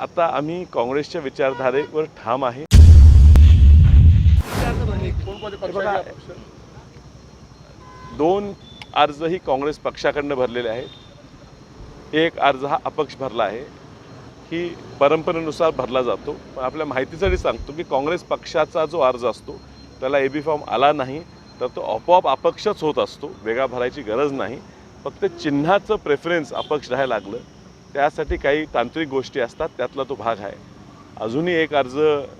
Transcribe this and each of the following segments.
आता आम्ही काँग्रेसच्या विचारधारेवर ठाम आहे. दोन अर्जही काँग्रेस पक्षाकडनं भरलेले आहेत. एक अर्ज हा अपक्ष भरला आहे. ही परंपरेनुसार भरला जातो. पण आपल्या माहितीसाठी सांगतो की काँग्रेस पक्षाचा जो अर्ज असतो त्याला ए बी फॉर्म आला नाही तर तो आपोआप अपक्षच होत असतो. वेगळा भरायची गरज नाही. फक्त चिन्हाचं प्रेफरन्स अपक्ष राहायला लागलं. त्यासाठी काही तांत्रिक गोष्टी असतात त्यातला तो भाग आहे. अजूनही एक अर्ज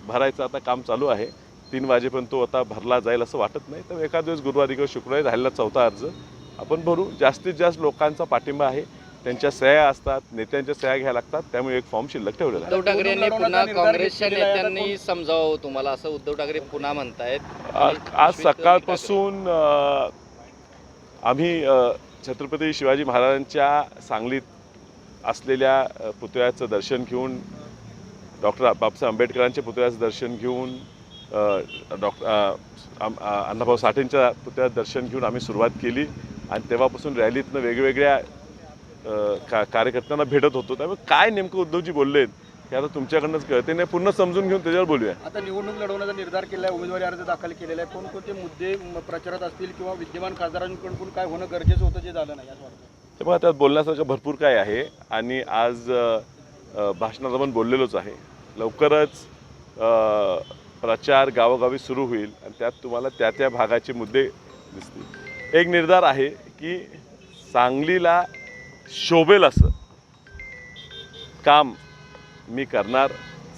भरायचं आता काम चालू आहे. तीन वाजेपर्यंत तो आता भरला जाईल असं वाटत नाही. तर एखाद दिवस गुरुवारी किंवा शुक्रवारी राहिलेला चौथा अर्ज आपण भरू. जास्तीत जास्त लोकांचा पाठिंबा आहे. त्यांच्या सह्या असतात नेत्यांच्या सह्या घ्यायला लागतात. त्यामुळे एक फॉर्म शिल्लक ठेवलेला आहे. उद्धव ठाकरे यांनी पुन्हा काँग्रेसच्या नेत्यांनी समजावं तुम्हाला असं उद्धव ठाकरे पुन्हा म्हणतायत. आज सकाळपासून आम्ही छत्रपती शिवाजी महाराजांच्या सांगलीत असलेल्या पुतळ्याचं दर्शन घेऊन डॉक्टर बाबासाहेब आंबेडकरांच्या पुतळ्याचं दर्शन घेऊन डॉक्टर अण्णाभाऊ साठेंच्या पुतळ्याचं दर्शन घेऊन आम्ही सुरुवात केली. आणि तेव्हापासून रॅलीतनं वेगवेगळ्या का कार्यकर्त्यांना भेटत होतो. त्यामुळे काय नेमकं उद्धवजी बोललेत हे आता तुमच्याकडनंच कळते नाही पूर्ण समजून घेऊन त्याच्यावर बोलूया. आता निवडणूक लढवण्याचा निर्धार केला आहे उमेदवारी अर्ज दाखल केलेला आहे. कोणकोणते मुद्दे प्रचारात असतील किंवा विद्यमान खासदारांकडून काय होणं गरजेचं होतं जे झालं नाही असं वाटतं त्यामुळे त्यात बोलण्यासारखं भरपूर काय आहे आणि आज भाषणात आपण बोललेलोच आहे. लवकरच प्रचार गावोगावी सुरू होईल आणि त्यात तुम्हाला त्या त्या भागाचे मुद्दे दिसतील. एक निर्धार आहे की सांगलीला शोभेल असं काम मी करणार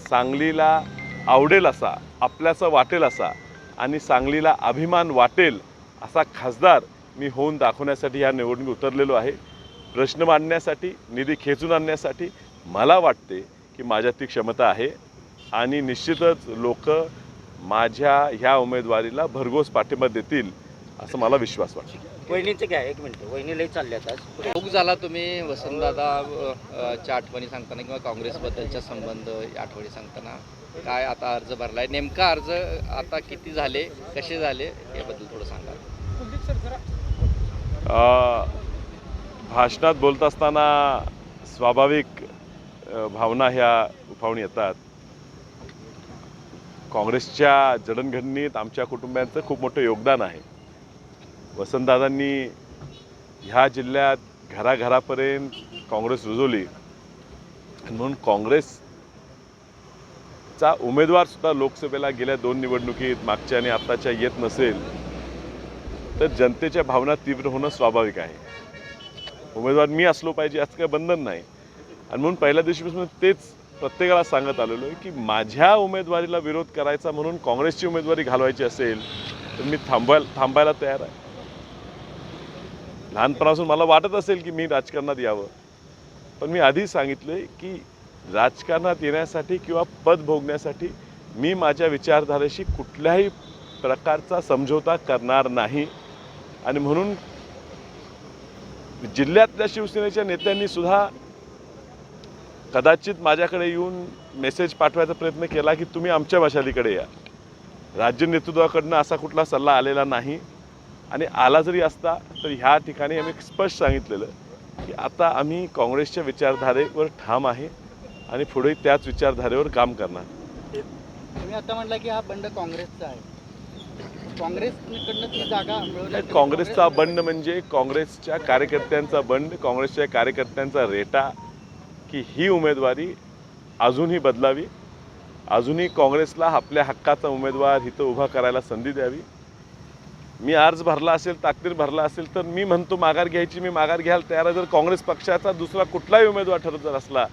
सांगलीला आवडेल असा आपल्याचं वाटेल असा आणि सांगलीला अभिमान वाटेल असा खासदार मी होऊन दाखवण्यासाठी ह्या निवडणूक उतरलेलो आहे. प्रश्न मांडण्यासाठी निधी खेचून आणण्यासाठी मला वाटते की माझ्यात ती क्षमता आहे आणि निश्चितच लोक माझ्या ह्या उमेदवारीला भरघोस पाठिंबा देतील असं मला विश्वास वाटतो. वहिनीचं काय? एक मिनिट. वहिनी लई चालल्यात आज. भाऊक झाला तुम्ही वसंतदादा च्या आठवणी सांगताना किंवा काँग्रेसबद्दलच्या संबंध या आठवणी सांगताना काय आता अर्ज भरलाय? नेमका अर्ज आता किती झाले कसे झाले याबद्दल थोडं सांगा. अ, भाषणात बोलत असताना स्वाभाविक भावना ह्या उफावून येतात. काँग्रेसच्या जडणघडणीत आमच्या कुटुंबियांचं खूप मोठं योगदान आहे. वसंतदादांनी ह्या जिल्ह्यात घराघरापर्यंत काँग्रेस रुजवली. म्हणून काँग्रेसचा उमेदवारसुद्धा लोकसभेला गेल्या दोन निवडणुकीत मागच्या आणि आत्ताच्या येत नसेल तर जनतेच्या भावना तीव्र होणं स्वाभाविक आहे. उमेदवार मी असलो पाहिजे असं काही बंधन नाही. आणि म्हणून पहिल्या दिवशीपासून तेच प्रत्येकाला सांगत आलेलो आहे की माझ्या उमेदवारीला विरोध करायचा म्हणून काँग्रेसची उमेदवारी घालवायची असेल तर मी थांबवायला थांबायला तयार आहे. लहानपणापासून मला वाटत असेल की मी राजकारणात यावं. पण मी आधीच सांगितलं की राजकारणात येण्यासाठी किंवा पद भोगण्यासाठी मी माझ्या विचारधारेशी कुठल्याही प्रकारचा समझोता करणार नाही. आणि म्हणून जिल्ह्यातल्या शिवसेनेच्या नेत्यांनी सुद्धा कदाचित माझ्याकडे येऊन मेसेज पाठवायचा प्रयत्न केला की तुम्ही आमच्या मशालीकडे या. राज्य नेतृत्वाकडनं असा कुठला सल्ला आलेला नाही. आणि आला जरी असता तर ह्या ठिकाणी आम्ही स्पष्ट सांगितलेलं की आता आम्ही काँग्रेसच्या विचारधारेवर ठाम आहे आणि पुढे त्याच विचारधारेवर काम करणार. तुम्ही आता म्हटलं की हा बंड काँग्रेसचा आहे. काँग्रेसकडनं ती जागा मिळवली काँग्रेसचा बंड म्हणजे काँग्रेसच्या कार्यकर्त्यांचा बंड काँग्रेसच्या कार्यकर्त्यांचा रेटा की ही उमेदवारी अजूनही बदलावी. अजूनही काँग्रेसला आपल्या हक्काचा उमेदवार इथं उभा करायला संधी द्यावी. मी अर्ज भरला असेल ताकदीर भरला असेल तर मी म्हणतो माघार घ्यायची मी माघार घ्यायला तयार आहे. जर काँग्रेस पक्षाचा दुसरा कुठलाही उमेदवार ठरत जर असला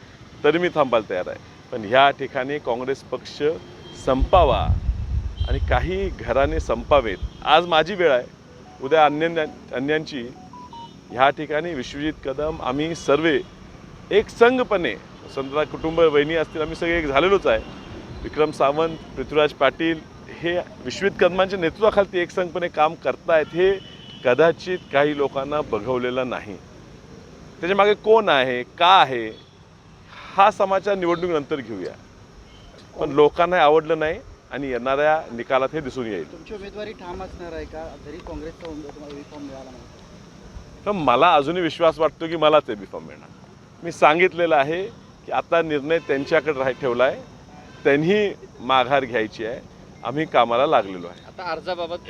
तरी मी थांबायला तयार आहे. पण ह्या ठिकाणी काँग्रेस पक्ष संपावा. आणि काही घराने संपावेत. आज माझी वेळ आहे. उद्या अन्य अन्यांची. ह्या ठिकाणी विश्वजित कदम आम्ही सर्वे एक संघपणे संतरा कुटुंब वहिनी असतील आम्ही सगळे एक झालेलोच आहे. विक्रम सावंत पृथ्वीराज पाटील हे विश्वजित कदमांच्या नेतृत्वाखाली एक संघपणे काम करतायत हे कदाचित काही लोकांना बघवलेलं नाही. त्याच्यामागे कोण आहे का आहे हा समाचार निवडणुकीनंतर घेऊया. पण लोकांना आवडलं नाही. आणि येणाऱ्या निकालात हे दिसून येईल. तुमची उमेदवारी ठाम असणार आहे का? जरी काँग्रेसचा उमेदवार तुम्हाला फॉर्म मिळाला नाही. तर मला अजूनही विश्वास वाटतो की मलाच ए बी फॉर्म मिळणार. मी सांगितलेलं आहे की आता निर्णय त्यांच्याकडे राह ठेवला आहे त्यांनी माघार घ्यायची आहे. आम्ही कामाला लागलेलो आहे. आता अर्जाबाबत